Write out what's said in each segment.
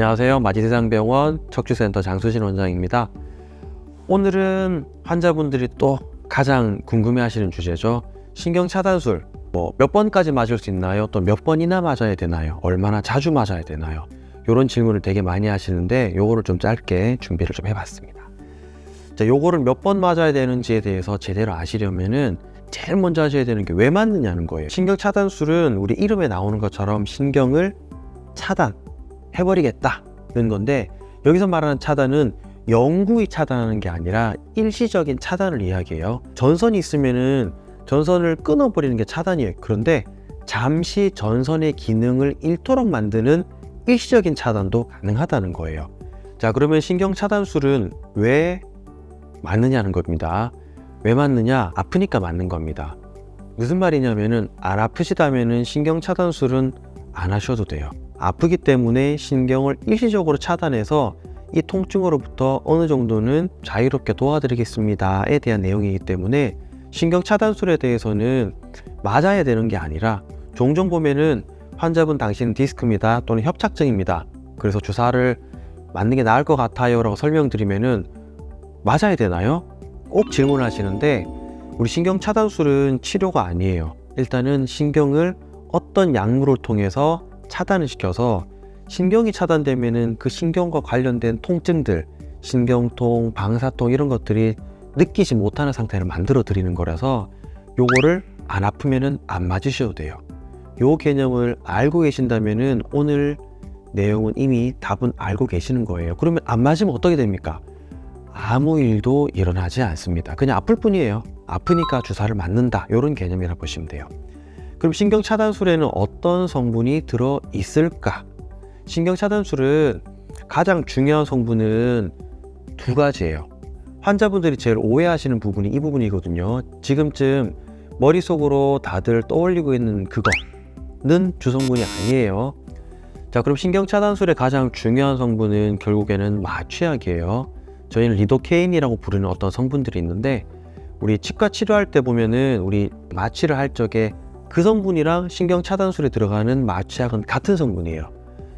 안녕하세요. 마지세상병원 척추센터 장수진 원장입니다. 오늘은 환자분들이 또 가장 궁금해하시는 주제죠. 신경 차단술 뭐 몇 번까지 맞을 수 있나요? 또 몇 번이나 맞아야 되나요? 얼마나 자주 맞아야 되나요? 이런 질문을 되게 많이 하시는데 요거를 좀 짧게 준비를 좀 해봤습니다. 자, 요거를 몇 번 맞아야 되는지에 대해서 제대로 아시려면은 제일 먼저 하셔야 되는 게 왜 맞느냐는 거예요. 신경 차단술은 우리 이름에 나오는 것처럼 신경을 차단 해버리겠다는 건데 여기서 말하는 차단은 영구히 차단하는 게 아니라 일시적인 차단을 이야기해요. 전선이 있으면은 전선을 끊어버리는 게 차단이에요. 그런데 잠시 전선의 기능을 잃도록 만드는 일시적인 차단도 가능하다는 거예요. 자, 그러면 신경 차단술은 왜 맞느냐는 겁니다. 왜 맞느냐? 아프니까 맞는 겁니다. 무슨 말이냐면은 안 아프시다면은 신경 차단술은 안 하셔도 돼요. 아프기 때문에 신경을 일시적으로 차단해서 이 통증으로부터 어느 정도는 자유롭게 도와드리겠습니다에 대한 내용이기 때문에 신경 차단술에 대해서는 맞아야 되는 게 아니라 종종 보면은 환자분 당신은 디스크입니다 또는 협착증입니다. 그래서 주사를 맞는 게 나을 것 같아요 라고 설명드리면은 맞아야 되나요? 꼭 질문하시는데 우리 신경 차단술은 치료가 아니에요. 일단은 신경을 어떤 약물을 통해서 차단을 시켜서 신경이 차단되면은 그 신경과 관련된 통증들, 신경통, 방사통 이런 것들이 느끼지 못하는 상태를 만들어 드리는 거라서 요거를 안 아프면은 안 맞으셔도 돼요. 요 개념을 알고 계신다면은 오늘 내용은 이미 답은 알고 계시는 거예요. 그러면 안 맞으면 어떻게 됩니까? 아무 일도 일어나지 않습니다. 그냥 아플 뿐이에요. 아프니까 주사를 맞는다. 이런 개념이라 보시면 돼요. 그럼 신경 차단술에는 어떤 성분이 들어 있을까? 신경 차단술은 가장 중요한 성분은 두 가지예요. 환자분들이 제일 오해하시는 부분이 이 부분이거든요. 지금쯤 머릿속으로 다들 떠올리고 있는 그거는 주성분이 아니에요. 자, 그럼 신경 차단술의 가장 중요한 성분은 결국에는 마취약이에요. 저희는 리도케인이라고 부르는 어떤 성분들이 있는데 우리 치과 치료할 때 보면은 우리 마취를 할 적에 그 성분이랑 신경 차단술에 들어가는 마취약은 같은 성분이에요.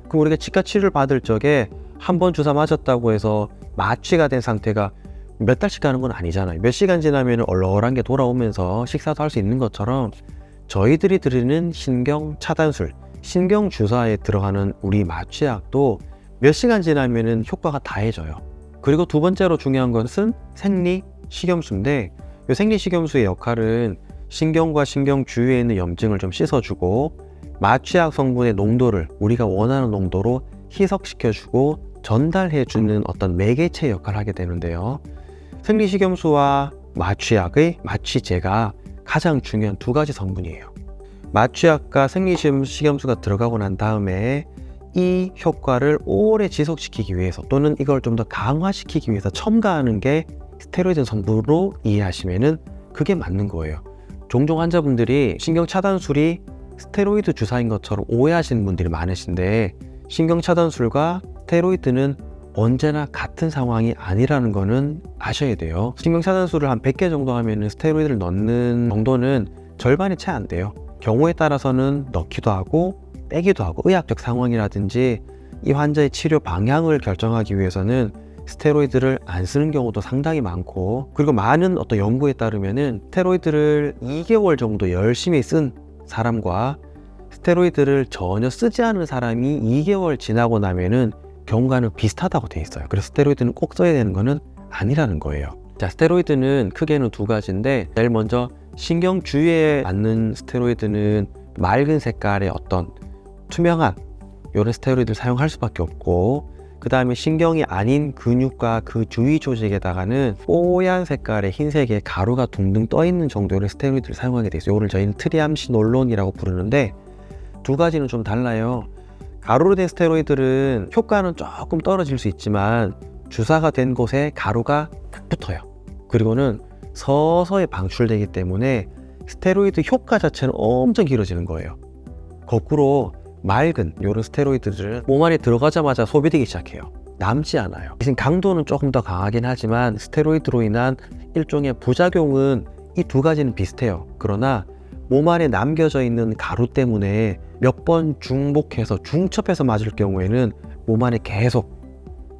그럼 우리가 치과 치료를 받을 적에 한 번 주사 맞았다고 해서 마취가 된 상태가 몇 달씩 가는 건 아니잖아요. 몇 시간 지나면 얼얼한 게 돌아오면서 식사도 할 수 있는 것처럼 저희들이 드리는 신경 차단술, 신경 주사에 들어가는 우리 마취약도 몇 시간 지나면은 효과가 다해져요. 그리고 두 번째로 중요한 것은 생리 식염수인데 이 생리 식염수의 역할은 신경과 신경 주위에 있는 염증을 좀 씻어주고 마취약 성분의 농도를 우리가 원하는 농도로 희석시켜주고 전달해주는 어떤 매개체 역할을 하게 되는데요. 생리식염수와 마취약의 마취제가 가장 중요한 두 가지 성분이에요. 마취약과 생리식염수가 들어가고 난 다음에 이 효과를 오래 지속시키기 위해서 또는 이걸 좀 더 강화시키기 위해서 첨가하는 게 스테로이드 성분으로 이해하시면은 그게 맞는 거예요. 종종 환자분들이 신경 차단술이 스테로이드 주사인 것처럼 오해하시는 분들이 많으신데 신경 차단술과 스테로이드는 언제나 같은 상황이 아니라는 거는 아셔야 돼요. 신경 차단술을 한 100개 정도 하면 스테로이드를 넣는 정도는 절반이 채 안 돼요. 경우에 따라서는 넣기도 하고 빼기도 하고 의학적 상황이라든지 이 환자의 치료 방향을 결정하기 위해서는 스테로이드를 안 쓰는 경우도 상당히 많고 그리고 많은 어떤 연구에 따르면은 스테로이드를 2개월 정도 열심히 쓴 사람과 스테로이드를 전혀 쓰지 않은 사람이 2개월 지나고 나면은 경과는 비슷하다고 돼 있어요. 그래서 스테로이드는 꼭 써야 되는 거는 아니라는 거예요. 자, 스테로이드는 크게는 두 가지인데 제일 먼저 신경 주위에 맞는 스테로이드는 맑은 색깔의 어떤 투명한 이런 스테로이드를 사용할 수밖에 없고 그 다음에 신경이 아닌 근육과 그 주위 조직에다가는 뽀얀 색깔의 흰색의 가루가 둥둥 떠 있는 정도의 스테로이드를 사용하게 돼 있어요. 이거를 저희는 트리암시놀론이라고 부르는데 두 가지는 좀 달라요. 가루로 된 스테로이드는 효과는 조금 떨어질 수 있지만 주사가 된 곳에 가루가 딱 붙어요. 그리고는 서서히 방출되기 때문에 스테로이드 효과 자체는 엄청 길어지는 거예요. 거꾸로 맑은 이런 스테로이드들은 몸 안에 들어가자마자 소비되기 시작해요. 남지 않아요. 대신 강도는 조금 더 강하긴 하지만 스테로이드로 인한 일종의 부작용은 이 두 가지는 비슷해요. 그러나 몸 안에 남겨져 있는 가루 때문에 몇 번 중복해서 중첩해서 맞을 경우에는 몸 안에 계속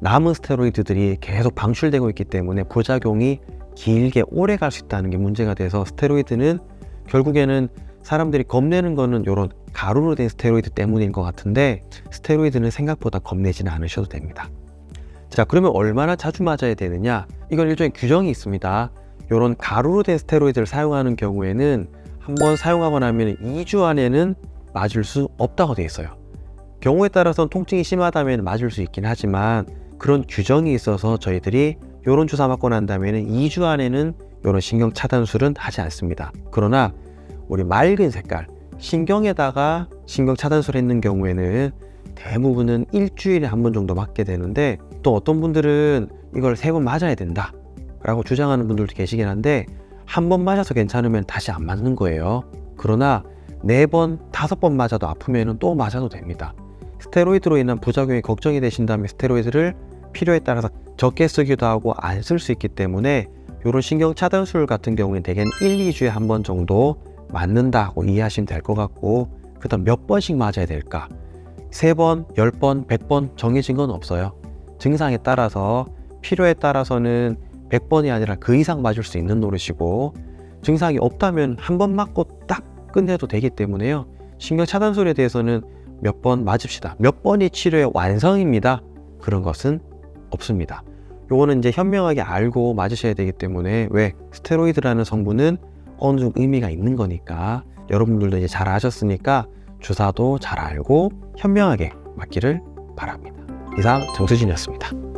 남은 스테로이드들이 계속 방출되고 있기 때문에 부작용이 길게 오래 갈 수 있다는 게 문제가 돼서 스테로이드는 결국에는 사람들이 겁내는 거는 이런 가루로 된 스테로이드 때문인 것 같은데 스테로이드는 생각보다 겁내지는 않으셔도 됩니다. 자 그러면 얼마나 자주 맞아야 되느냐? 이건 일종의 규정이 있습니다. 이런 가루로 된 스테로이드를 사용하는 경우에는 한 번 사용하고 나면 2주 안에는 맞을 수 없다고 되어 있어요. 경우에 따라서는 통증이 심하다면 맞을 수 있긴 하지만 그런 규정이 있어서 저희들이 이런 주사 맞고 난 다음에는 2주 안에는 이런 신경 차단술은 하지 않습니다. 그러나 우리 맑은 색깔 신경에다가 신경 차단술 했는 경우에는 대부분은 일주일에 한 번 정도 맞게 되는데 또 어떤 분들은 이걸 세 번 맞아야 된다 라고 주장하는 분들도 계시긴 한데 한 번 맞아서 괜찮으면 다시 안 맞는 거예요. 그러나 네 번, 다섯 번 맞아도 아프면 또 맞아도 됩니다. 스테로이드로 인한 부작용이 걱정이 되신다면 스테로이드를 필요에 따라서 적게 쓰기도 하고 안 쓸 수 있기 때문에 이런 신경 차단술 같은 경우는 대개는 1, 2주에 한 번 정도 맞는다고 이해하시면 될 것 같고 그다음 몇 번씩 맞아야 될까? 세 번, 열 번, 백 번 정해진 건 없어요. 증상에 따라서 필요에 따라서는 100번이 아니라 그 이상 맞을 수 있는 노릇이고 증상이 없다면 한 번 맞고 딱 끝내도 되기 때문에요. 신경 차단술에 대해서는 몇 번 맞읍시다. 몇 번이 치료의 완성입니다. 그런 것은 없습니다. 요거는 이제 현명하게 알고 맞으셔야 되기 때문에 왜 스테로이드라는 성분은 어느 정도 의미가 있는 거니까 여러분들도 이제 잘 아셨으니까 주사도 잘 알고 현명하게 맞기를 바랍니다. 이상 정수진이었습니다.